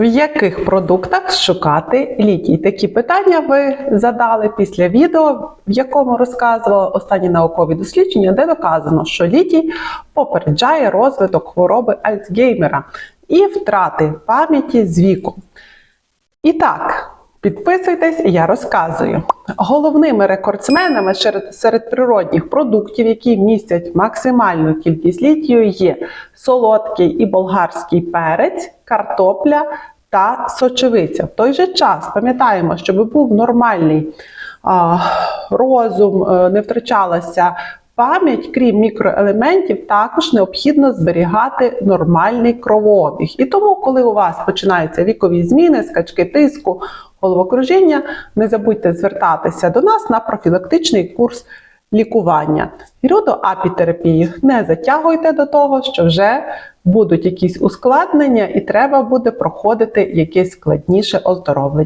В яких продуктах шукати літій? Такі питання ви задали після відео, в якому розказувала останні наукові дослідження, де доказано, що літій попереджає розвиток хвороби Альцгеймера і втрати пам'яті з віку. І так, підписуйтесь, я розказую. Головними рекордсменами серед, природних продуктів, які містять максимальну кількість літію, є солодкий і болгарський перець, картопля та сочевиця. В той же час пам'ятаємо, щоб був нормальний а, розум, е, не втрачалася пам'ять, крім мікроелементів, також необхідно зберігати нормальний кровообіг. І тому, коли у вас починаються вікові зміни, скачки тиску, головокружіння, не забудьте звертатися до нас на профілактичний курс лікування. І апітерапії не затягуйте до того, що вже будуть якісь ускладнення, і треба буде проходити якесь складніше оздоровлення.